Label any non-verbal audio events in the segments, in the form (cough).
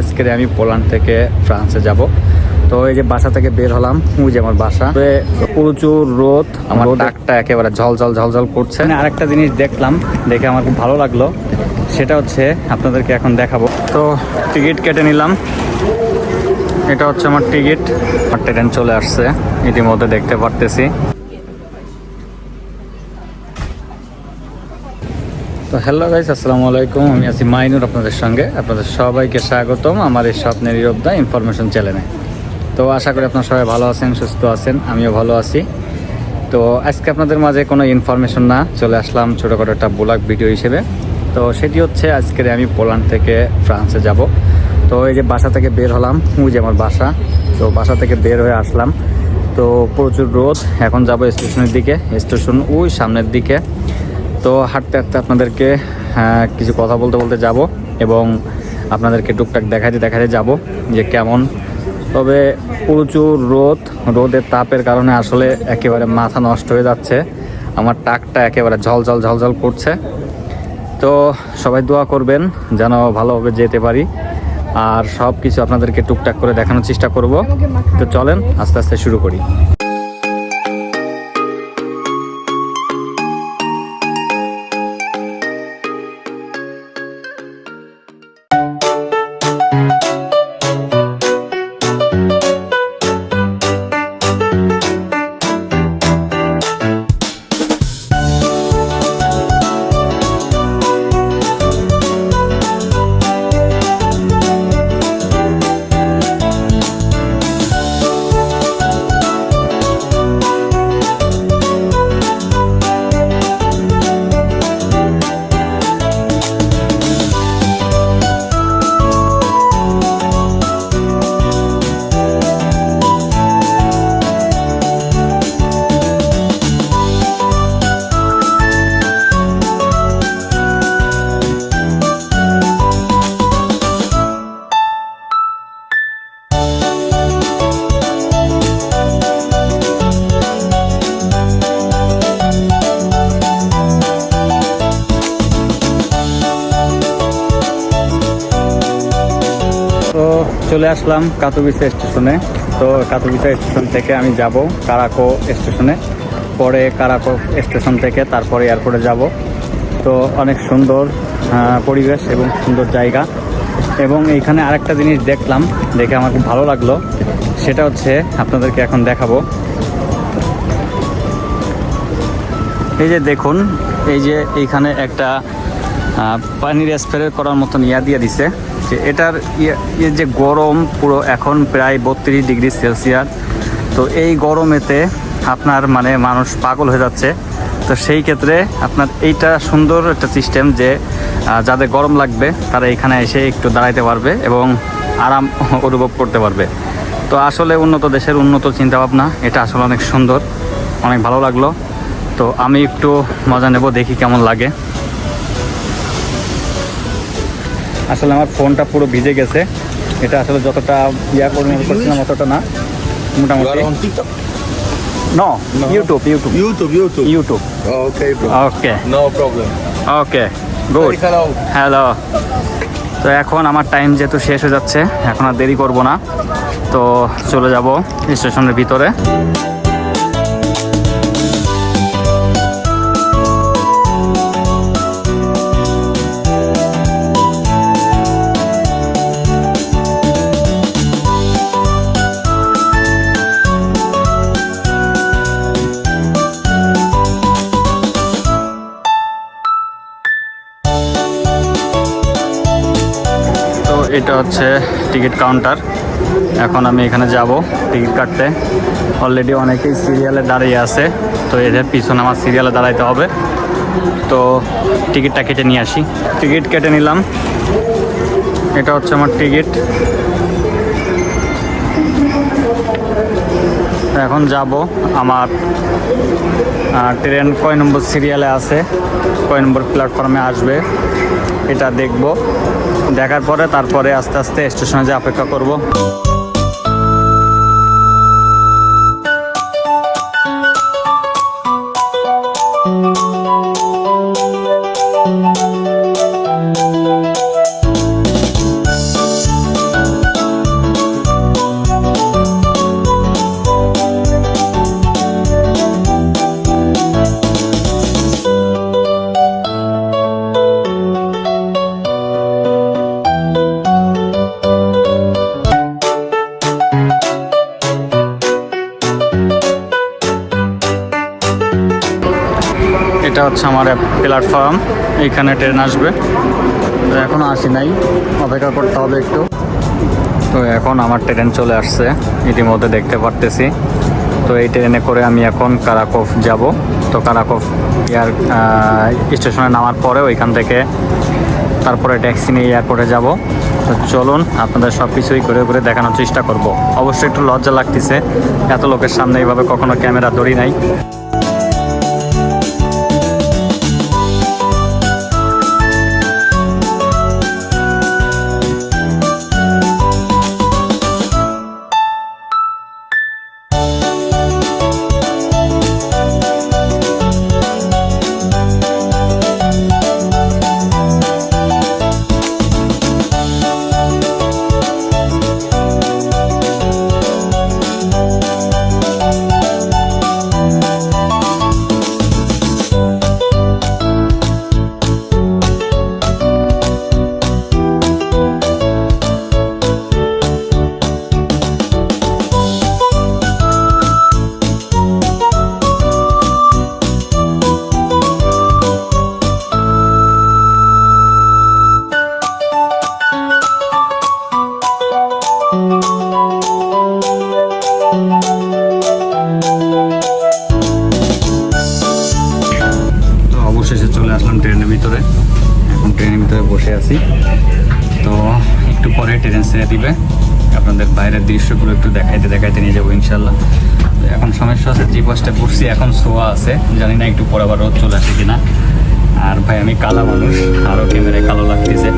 আজকে আমি পোল্যান্ড থেকে ফ্রান্সে যাব। তো এই যে বাসা থেকে বের হলাম ওই যে আমার বাসা। প্রচুর রোদ আমার ডাকটা একেবারে ঝলঝল ঝলঝল করছে। মানে আরেকটা জিনিস দেখলাম দেখে আমার খুব ভালো লাগল সেটা হচ্ছে আপনাদেরকে এখন দেখাবো। তো টিকিট কেটে নিলাম। এটা হচ্ছে আমার টিকিট। আমার ট্রেন চলে আসছে ইতিমধ্যে দেখতে পারতেছি। তো হ্যালো গাইস আসসালামু আলাইকুম। আমি আছি মাইনুর আপনাদের সঙ্গে। আপনাদের সবাইকে স্বাগতম আমার এই স্বপ্নের ইউরোপ ইনফরমেশন চ্যানেলে তো আশা করি আপনারা সবাই ভালো আছেন, সুস্থ আছেন, আমিও ভালো আছি। তো আজকে আপনাদের মাঝে কোনো ইনফরমেশন না, চলে আসলাম ছোটোখাটো একটা ব্লগ ভিডিও হিসেবে। তো সেটি হচ্ছে আজকের আমি পোল্যান্ড থেকে ফ্রান্সে যাব। তো এই যে বাসা থেকে বের হলাম, ওই যে আমার বাসা। তো বাসা থেকে বের হয়ে আসলাম। তো প্রচুর রোদ, এখন যাব স্টেশনের দিকে। স্টেশন ওই সামনের দিকে। তো হাঁটতে হাঁটতে আপনাদেরকে আহ, কিছু কথা বলতে বলতে যাব এবং আপনাদেরকে টুকটাক দেখাতে দেখাতে যাব যে কেমন। তবে প্রচুর রোদ রোদের তাপের কারণে আসলে একেবারে মাথা নষ্ট হয়ে যাচ্ছে। আমার টাকটা একেবারে ঝলঝল ঝলঝল করছে। তো সবাই দোয়া করবেন যেন ভালোভাবে যেতে পারি। আর সব কিছু আপনাদেরকে টুকটাক করে দেখানোর চেষ্টা করব। তো চলেন আস্তে আস্তে শুরু করি। তো চলে আসলাম কাতুবিসা স্টেশনে। তো কাতুবিসা স্টেশন থেকে আমি যাব কারাকো স্টেশনে। পরে কারাকো স্টেশন থেকে তারপরে এয়ারপোর্টে যাব। তো অনেক সুন্দর পরিবেশ এবং সুন্দর জায়গা। এবং এইখানে আরেকটা জিনিস দেখলাম, দেখে আমার খুব ভালো লাগল। সেটা হচ্ছে আপনাদেরকে এখন দেখাবো। এই যে দেখুন, এই যে এইখানে একটা পানির স্প্রে করার মতন ইয়া দিয়ে দিছে। যে এটার ইয়ে ইয়ে যে গরম পুরো এখন প্রায় বত্রিশ ডিগ্রি সেলসিয়াস। তো এই গরমেতে আপনার মানে মানুষ পাগল হয়ে যাচ্ছে। তো সেই ক্ষেত্রে আপনার এইটা সুন্দর একটা সিস্টেম যে যাদের গরম লাগবে, তারা এখানে এসে একটু দাঁড়াইতে পারবে এবং আরাম (laughs) অনুভব করতে পারবে। তো আসলে উন্নত দেশের উন্নত চিন্তাভাবনা, এটা আসলে অনেক সুন্দর, অনেক ভালো লাগল। তো আমি একটু মজা নেব, দেখি কেমন লাগে। আসলে আমার ফোনটা পুরো ভিজে গেছে এটা আসলে যতটা ইয়া করে করছিলাম অতটা না মোটামুটি? No YouTube YouTube YouTube, YouTube. YouTube Oh, okay, bro. Okay No problem. Okay hello. Hello তো এখন আমার টাইম যেহেতু শেষ হয়ে যাচ্ছে এখন আর দেরি করব না তো চলে যাব স্টেশনের ভিতরে এটা হচ্ছে টিকিট কাউন্টার। এখন আমি এখানে যাব টিকিট কাটতে। অলরেডি অনেকেই সিরিয়ালে দাঁড়িয়ে আছে, তো এদের পিছনে আমার সিরিয়ালে দাঁড়াইতে হবে। তো টিকিটটা কেটে নিয়ে আসি। টিকিট কেটে নিলাম। এটা হচ্ছে আমার টিকিট। এখন যাব আমার ট্রেন কয় নম্বর সিরিয়ালে আছে, কয় নম্বর প্ল্যাটফর্মে আসবে, এটা দেখব। দেখার পরে তারপরে আস্তে আস্তে স্টেশনে যে অপেক্ষা করব। হচ্ছে আমার প্ল্যাটফর্ম এইখানে ট্রেন আসবে। তো এখনও আসি নাই, অপেক্ষা করতে হবে একটু। তো এখন আমার ট্রেন চলে আসছে, ইতিমধ্যে দেখতে পারতেছি। তো এই ট্রেনে করে আমি এখন কারাকোফ যাব। তো কারাকোফ এয়ার স্টেশনে নামার পরে ওইখান থেকে তারপরে ট্যাক্সি নিয়ে এয়ারপোর্টে যাব। তো চলুন, আপনাদের সব কিছুই করে করে দেখানোর চেষ্টা করব। অবশ্যই একটু লজ্জা লাগতেছে, এত লোকের সামনে এইভাবে কখনো ক্যামেরা ধরি নাই। পরে ট্রেন ছেড়ে দিবে। আপনাদের বাইরের দৃশ্যগুলো একটু দেখাইতে দেখাইতে নিয়ে যাব ইনশাল্লাহ এখন সমস্যা আছে যে বাসটা পড়ছি এখন শোয়া আছে। জানি না একটু পরে আবার রোদ চলে আসে কিনা। আর ভাই, আমি কালা মানুষ আরও ক্যামেরায় কালো লাগতেছে।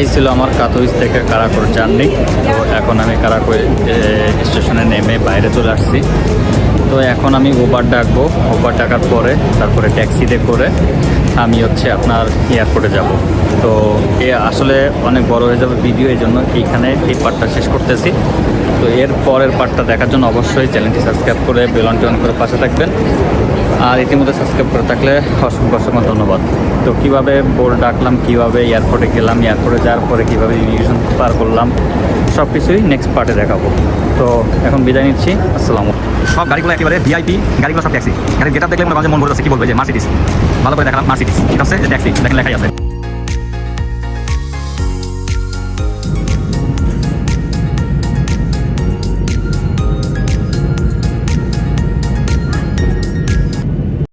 এটাই ছিল আমার কাতইস থেকে কারাকোর জার্নি। তো এখন আমি কারাকোর স্টেশনে নেমে বাইরে চলে আসছি। তো এখন আমি উবার ডাকবো। উবার ডাকার পরে, তারপরে ট্যাক্সিতে করে আমি হচ্ছে আপনার এয়ারপোর্টে যাব। তো এ আসলে অনেক বড় হয়ে যাবে ভিডিও এই জন্য এইখানে এই পার্টটা শেষ করতেছি। তো এর পরের পার্টটা দেখার জন্য অবশ্যই চ্যানেলটি সাবস্ক্রাইব করে বেলনটি অন করে পাশে থাকবেন। আর ইতিমধ্যে সাবস্ক্রাইব করে থাকলে অসংখ্য অসংখ্য ধন্যবাদ। তো কীভাবে বোর্ড ডাকলাম, কীভাবে এয়ারপোর্টে গেলাম এয়ারপোর্টে যাওয়ার পরে কীভাবে ইমিগ্রেশন পার করলাম সব কিছুই নেক্সট পার্টে দেখাবো। তো এখন বিদায় নিচ্ছি, আসসালামু সব গাড়িগুলো একেবারে ভিআইপি গাড়িগুলো সব ট্যাক্সি গাড়ি যেটা দেখলে মনে হয় মন ভরে কি বলবে যে মার্সিডিস ভালো করে দেখালাম মার্সিডিস ঠিক আছে? যে ট্যাক্সি দেখেন লেখাই আছে।